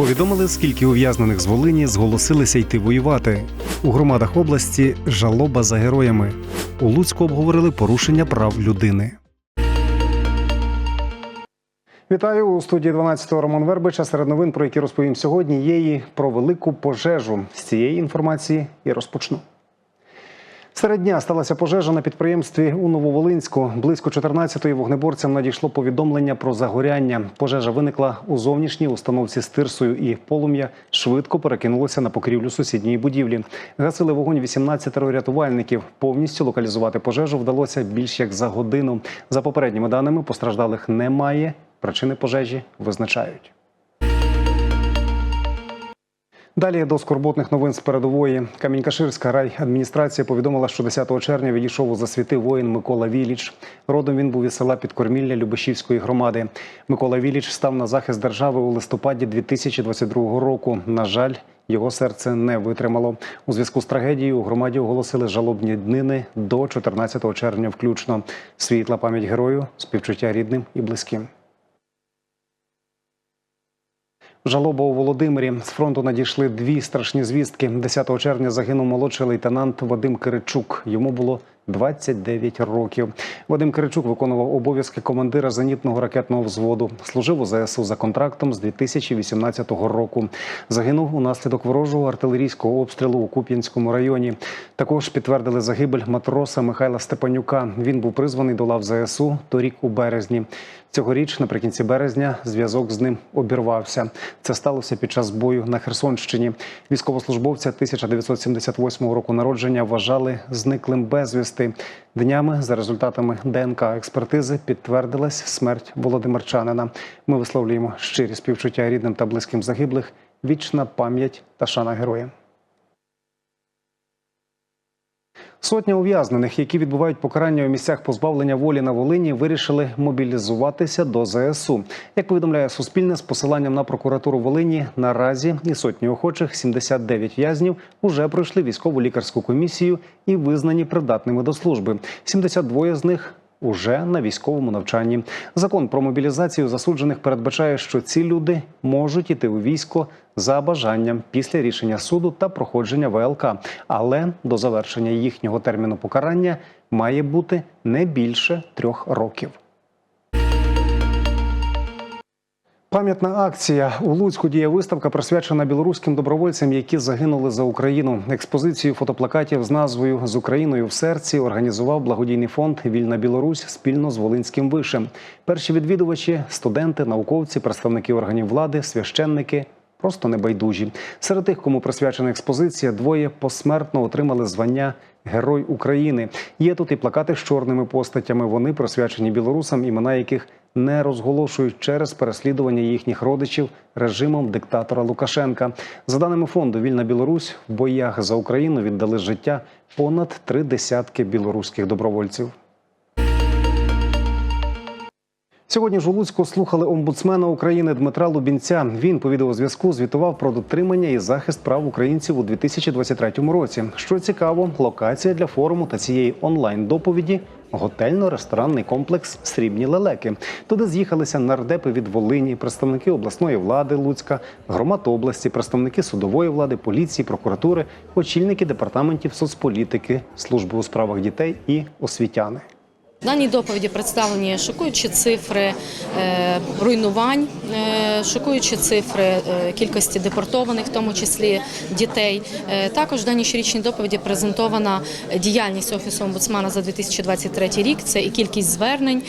Повідомили, скільки ув'язнених з Волині зголосилися йти воювати. У громадах області жалоба за героями. У Луцьку обговорили порушення прав людини. Вітаю у студії 12-го Роман Вербича. Серед новин, про які розповім сьогодні, є і про велику пожежу. З цієї інформації і розпочну. Серед дня сталася пожежа на підприємстві у Нововолинську. Близько 14-ї вогнеборцям надійшло повідомлення про загоряння. Пожежа виникла у зовнішній установці з тирсою, і полум'я швидко перекинулося на покрівлю сусідньої будівлі. Гасили вогонь 18 рятувальників. Повністю локалізувати пожежу вдалося більш як за годину. За попередніми даними постраждалих немає. Причини пожежі визначають. Далі до скорботних новин з передової. Камінь-Каширська райадміністрація повідомила, що 10 червня відійшов у засвіти воїн Микола Віліч. Родом він був із села Підкормілля Любешівської громади. Микола Віліч став на захист держави у листопаді 2022 року. На жаль, його серце не витримало. У зв'язку з трагедією у громаді оголосили жалобні днини до 14 червня включно. Світла пам'ять герою, співчуття рідним і близьким. Жалоба у Володимирі з фронту надійшли дві страшні звістки. 10 червня загинув молодший лейтенант Вадим Киричук. Йому було 29 років. Вадим Киричук виконував обов'язки командира зенітного ракетного взводу. Служив у ЗСУ за контрактом з 2018 року. Загинув унаслідок ворожого артилерійського обстрілу у Куп'янському районі. Також підтвердили загибель матроса Михайла Степанюка. Він був призваний до лав ЗСУ торік у березні. Цьогоріч, наприкінці березня, зв'язок з ним обірвався. Це сталося під час бою на Херсонщині. Військовослужбовця 1978 року народження вважали зниклим безвісти. Днями за результатами ДНК експертизи підтвердилась смерть володимирчанина. Ми висловлюємо щирі співчуття рідним та близьким загиблих. Вічна пам'ять та шана героям. Сотня ув'язнених, які відбувають покарання у місцях позбавлення волі на Волині, вирішили мобілізуватися до ЗСУ. Як повідомляє Суспільне з посиланням на прокуратуру Волині, наразі і сотні охочих 79 в'язнів уже пройшли військову лікарську комісію і визнані придатними до служби. 72 з них уже на військовому навчанні. Закон про мобілізацію засуджених передбачає, що ці люди можуть іти у військо за бажанням після рішення суду та проходження ВЛК, але до завершення їхнього терміну покарання має бути не більше трьох років. Пам'ятна акція у Луцьку діє виставка, присвячена білоруським добровольцям, які загинули за Україну. Експозицію фотоплакатів з назвою з Україною в серці організував благодійний фонд Вільна Білорусь спільно з Волинським вишем. Перші відвідувачі студенти, науковці, представники органів влади, священники. Просто небайдужі. Серед тих, кому присвячена експозиція, двоє посмертно отримали звання Герой України. Є тут і плакати з чорними постатями. Вони присвячені білорусам, імена яких не розголошують через переслідування їхніх родичів режимом диктатора Лукашенка. За даними фонду Вільна Білорусь в боях за Україну віддали життя понад три десятки білоруських добровольців. Сьогодні ж у Луцьку слухали омбудсмена України Дмитра Лубінця. Він по відеозв'язку звітував про дотримання і захист прав українців у 2023 році. Що цікаво, локація для форуму та цієї онлайн доповіді. Готельно-ресторанний комплекс Срібні лелеки. Туди з'їхалися нардепи від Волині, представники обласної влади Луцька, громад області, представники судової влади, поліції, прокуратури, очільники департаментів соцполітики, служби у справах дітей і освітяни. В даній доповіді представлені шокуючі цифри е, руйнувань, е, шокуючі цифри е, кількості депортованих, в тому числі дітей. Також в даній щорічній доповіді презентована діяльність офісу омбудсмана за 2023 рік. Це і кількість звернень,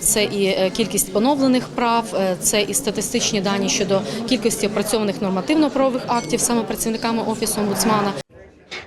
це і кількість поновлених прав, це і статистичні дані щодо кількості опрацьованих нормативно-правових актів саме працівниками офісу омбудсмана.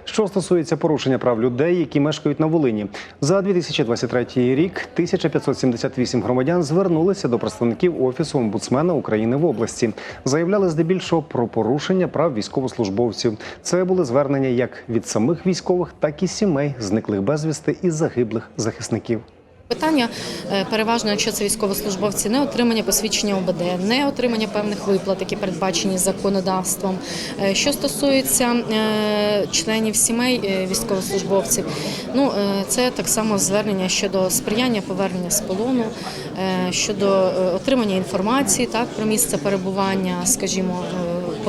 Що стосується порушення прав людей, які мешкають на Волині, за 2023 рік 1578 громадян звернулися до представників офісу омбудсмена України в області. Заявляли здебільшого про порушення прав військовослужбовців. Це були звернення як від самих військових, так і сімей зниклих безвісти і загиблих захисників. Питання е, переважно, якщо це військовослужбовці, не отримання посвідчення ОБД, не отримання певних виплат, які передбачені законодавством. Е, Що стосується е, членів сімей військовослужбовців, ну це так само звернення щодо сприяння повернення з полону, щодо отримання інформації так про місце перебування, скажімо.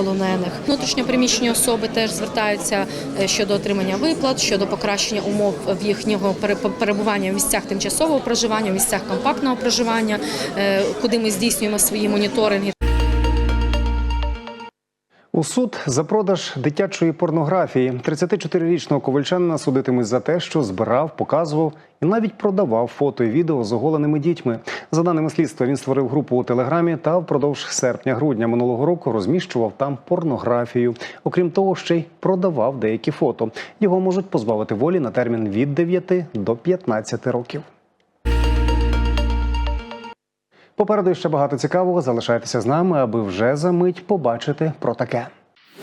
Військовополонених. Внутрішньопереміщені особи теж звертаються е, щодо отримання виплат, щодо покращення умов в їхнього пере- перебування в місцях тимчасового проживання, в місцях компактного проживання, е, куди ми здійснюємо свої моніторинги. У суд за продаж дитячої порнографії 34-річного ковальчанина судитимуть за те, що збирав, показував і навіть продавав фото і відео з оголеними дітьми. За даними слідства, він створив групу у телеграмі та впродовж серпня-грудня минулого року розміщував там порнографію. Окрім того, ще й продавав деякі фото. Його можуть позбавити волі на термін від 9 до 15 років. Попереду ще багато цікавого. Залишайтеся з нами, аби вже за мить побачити про таке.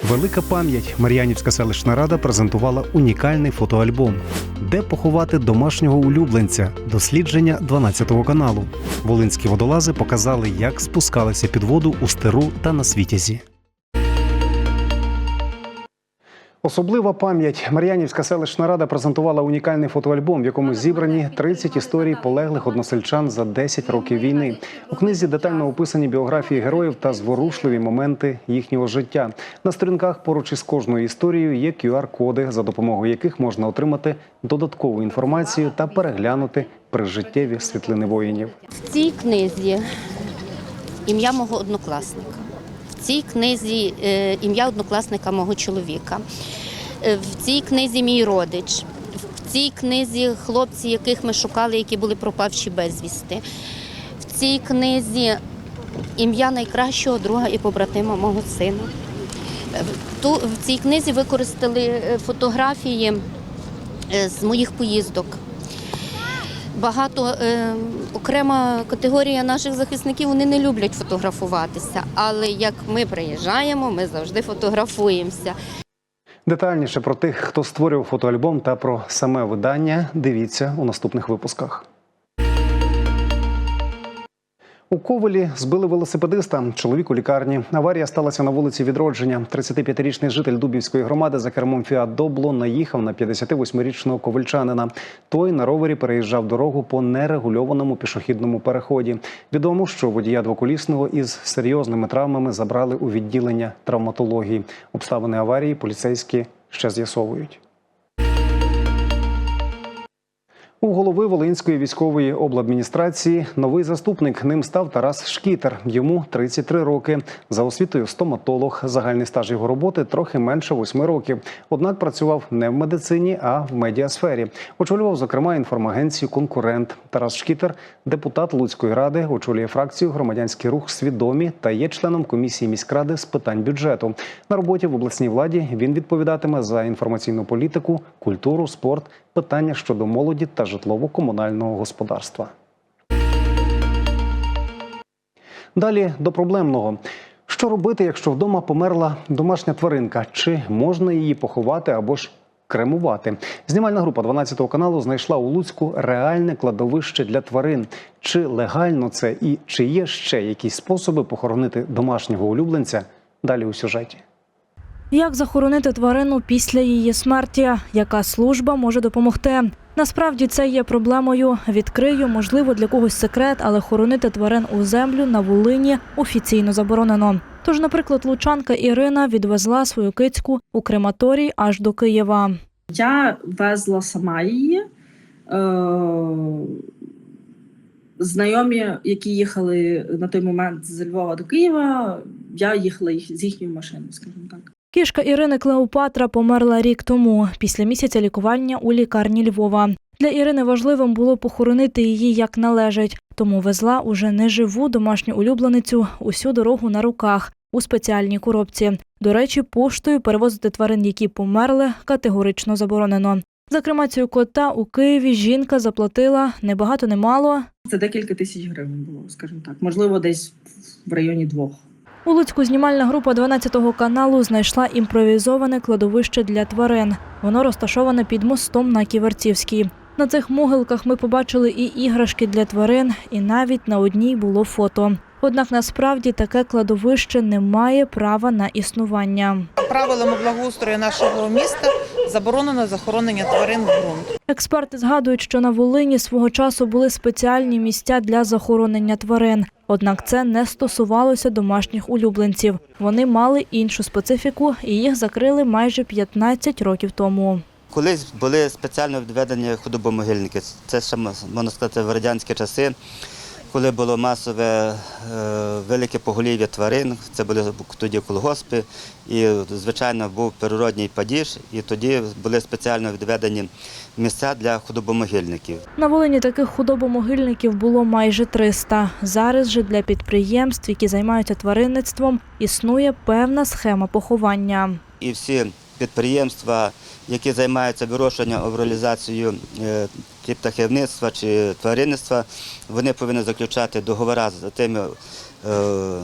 Велика пам'ять Мар'янівська селищна рада презентувала унікальний фотоальбом, де поховати домашнього улюбленця. Дослідження 12 каналу. Волинські водолази показали, як спускалися під воду у стеру та на світязі. Особлива пам'ять Мар'янівська селищна рада презентувала унікальний фотоальбом, в якому зібрані 30 історій полеглих односельчан за 10 років війни. У книзі детально описані біографії героїв та зворушливі моменти їхнього життя. На сторінках поруч із кожною історією є QR-коди, за допомогою яких можна отримати додаткову інформацію та переглянути прижиттєві світлини воїнів. В цій книзі ім'я мого однокласника. Цій книзі е, ім'я однокласника мого чоловіка. Е, В цій книзі мій родич. В цій книзі хлопці, яких ми шукали, які були пропавші безвісти. В цій книзі ім'я найкращого друга і побратима мого сина. Е, в цій книзі використали фотографії з моїх поїздок. Багато е, окрема категорія наших захисників вони не люблять фотографуватися. Але як ми приїжджаємо, ми завжди фотографуємося. Детальніше про тих, хто створював фотоальбом та про саме видання, дивіться у наступних випусках. У Ковелі збили велосипедиста. Чоловік у лікарні. Аварія сталася на вулиці Відродження. 35-річний житель Дубівської громади за кермом Фіат Добло наїхав на 58-річного ковальчанина. Той на ровері переїжджав дорогу по нерегульованому пішохідному переході. Відомо, що водія двоколісного із серйозними травмами забрали у відділення травматології. Обставини аварії поліцейські ще з'ясовують. У голови Волинської військової обладміністрації новий заступник ним став Тарас Шкітер. Йому 33 роки. За освітою стоматолог. Загальний стаж його роботи трохи менше 8 років. Однак працював не в медицині, а в медіасфері. Очолював, зокрема, інформагенцію Конкурент. Тарас Шкітер, депутат Луцької ради, очолює фракцію Громадянський рух свідомі та є членом комісії міськради з питань бюджету. На роботі в обласній владі він відповідатиме за інформаційну політику, культуру, спорт, питання щодо молоді та житлово-комунального господарства. Далі до проблемного. Що робити, якщо вдома померла домашня тваринка? Чи можна її поховати або ж кремувати? Знімальна група 12 каналу знайшла у Луцьку реальне кладовище для тварин. Чи легально це і чи є ще якісь способи похоронити домашнього улюбленця? Далі у сюжеті. Як захоронити тварину після її смерті? Яка служба може допомогти? Насправді це є проблемою. Відкрию, можливо, для когось секрет, але хоронити тварин у землю на Волині офіційно заборонено. Тож, наприклад, лучанка Ірина відвезла свою кицьку у крематорій аж до Києва. Я везла сама її. Е, знайомі, які їхали на той момент з Львова до Києва, я їхала їх, з їхньою машиною, скажімо так. Кішка Ірини Клеопатра померла рік тому, після місяця лікування у лікарні Львова. Для Ірини важливим було похоронити її як належить, тому везла уже неживу домашню улюбленицю усю дорогу на руках у спеціальній коробці. До речі, поштою перевозити тварин, які померли, категорично заборонено. За кремацію кота у Києві жінка заплатила не багато, не мало. Це декілька тисяч гривень було, скажімо так. Можливо, десь в районі двох. У Луцьку знімальна група 12 каналу знайшла імпровізоване кладовище для тварин. Воно розташоване під мостом на Ківерцівській. На цих могилках ми побачили і іграшки для тварин, і навіть на одній було фото. Однак насправді таке кладовище не має права на існування. Правилами благоустрою нашого міста заборонено захоронення тварин в ґрунт. Експерти згадують, що на Волині свого часу були спеціальні місця для захоронення тварин. Однак це не стосувалося домашніх улюбленців. Вони мали іншу специфіку і їх закрили майже 15 років тому. Колись були спеціально відведені худобомогильники. Це ще можна сказати в радянські часи, коли було масове е, велике поголів'я тварин. Це були тоді колгоспи, і звичайно був природній падіж, і тоді були спеціально відведені місця для худобомогильників. На Волині таких худобомогильників було майже 300. Зараз же для підприємств, які займаються тваринництвом, існує певна схема поховання. І всі підприємства, які займаються вирощуванням, обролізацією е, чи птахівництва чи тваринництва, вони повинні заключати договори з тими е,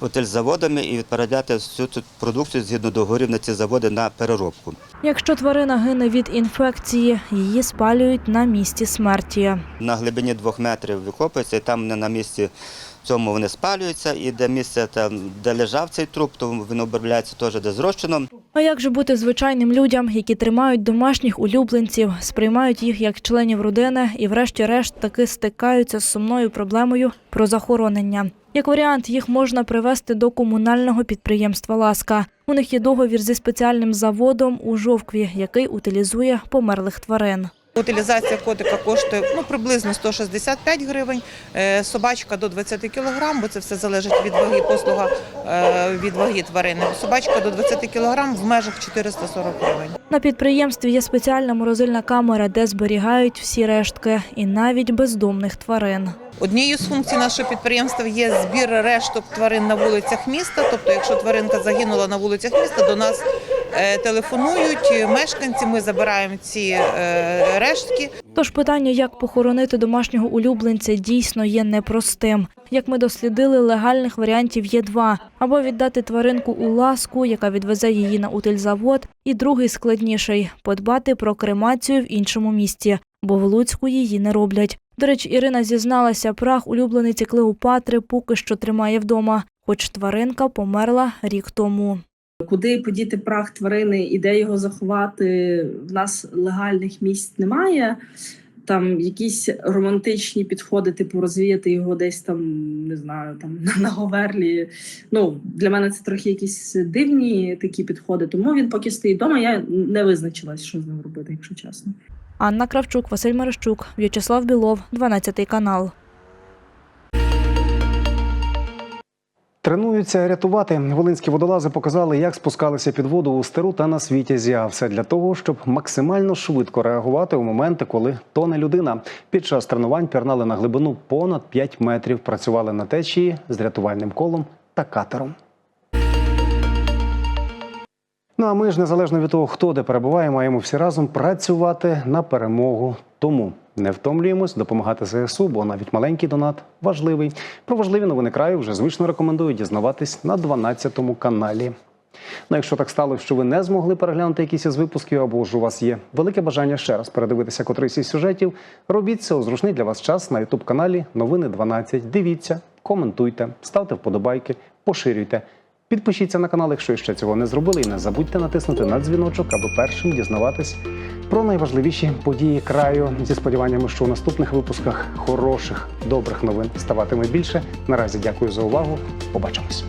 отельзаводами і відправляти всю цю продукцію згідно договорів на ці заводи на переробку. Якщо тварина гине від інфекції, її спалюють на місці смерті. На глибині двох метрів викопується, і там на місці цьому вони спалюються, і де місце там, де лежав цей труп, то він обробляється теж де зрощено. А як же бути звичайним людям, які тримають домашніх улюбленців, сприймають їх як членів родини і, врешті-решт, таки стикаються з сумною проблемою про захоронення? Як варіант, їх можна привести до комунального підприємства Ласка. У них є договір зі спеціальним заводом у Жовкві, який утилізує померлих тварин. Утилізація котика коштує ну, приблизно 165 гривень, е, собачка до 20 кг, бо це все залежить від ваги, послуга е, від ваги тварини. Собачка до 20 кг в межах 440 гривень. На підприємстві є спеціальна морозильна камера, де зберігають всі рештки і навіть бездомних тварин. Однією з функцій нашого підприємства є збір решток тварин на вулицях міста. Тобто, якщо тваринка загинула на вулицях міста, до нас телефонують мешканці. Ми забираємо ці е, рештки. Тож питання, як похоронити домашнього улюбленця, дійсно є непростим. Як ми дослідили, легальних варіантів є два: або віддати тваринку у ласку, яка відвезе її на утильзавод, і другий складніший подбати про кремацію в іншому місті, бо в Луцьку її не роблять. До речі, Ірина зізналася, прах улюблениці Клеопатри поки що тримає вдома, хоч тваринка померла рік тому. Куди подіти прах тварини і де його заховати? В нас легальних місць немає. Там якісь романтичні підходи, типу розвіяти його десь там, не знаю, там на Говерлі. Ну для мене це трохи якісь дивні такі підходи. Тому він поки стоїть вдома. Я не визначилась, що з ним робити, якщо чесно. Анна Кравчук, Василь Мерещук, В'ячеслав Білов, 12 канал. Тренуються рятувати. Волинські водолази показали, як спускалися під воду у стеру та на світязі. Все для того, щоб максимально швидко реагувати у моменти, коли тоне людина. Під час тренувань пірнали на глибину понад 5 метрів. Працювали на течії з рятувальним колом та катером. Ну а ми ж незалежно від того, хто де перебуває, маємо всі разом працювати на перемогу. Тому не втомлюємось допомагати ЗСУ, бо навіть маленький донат важливий. Про важливі новини краю вже звично рекомендую дізнаватись на 12 каналі. Ну, якщо так сталося, що ви не змогли переглянути якісь із випусків, або ж у вас є велике бажання ще раз передивитися котрийсь із сюжетів, робіть це у зручний для вас час на Ютуб каналі Новини 12. Дивіться, коментуйте, ставте вподобайки, поширюйте. Підпишіться на канал, якщо ще цього не зробили, і не забудьте натиснути на дзвіночок, аби першим дізнаватись про найважливіші події краю зі сподіваннями, що у наступних випусках хороших, добрих новин ставатиме більше. Наразі дякую за увагу. Побачимось.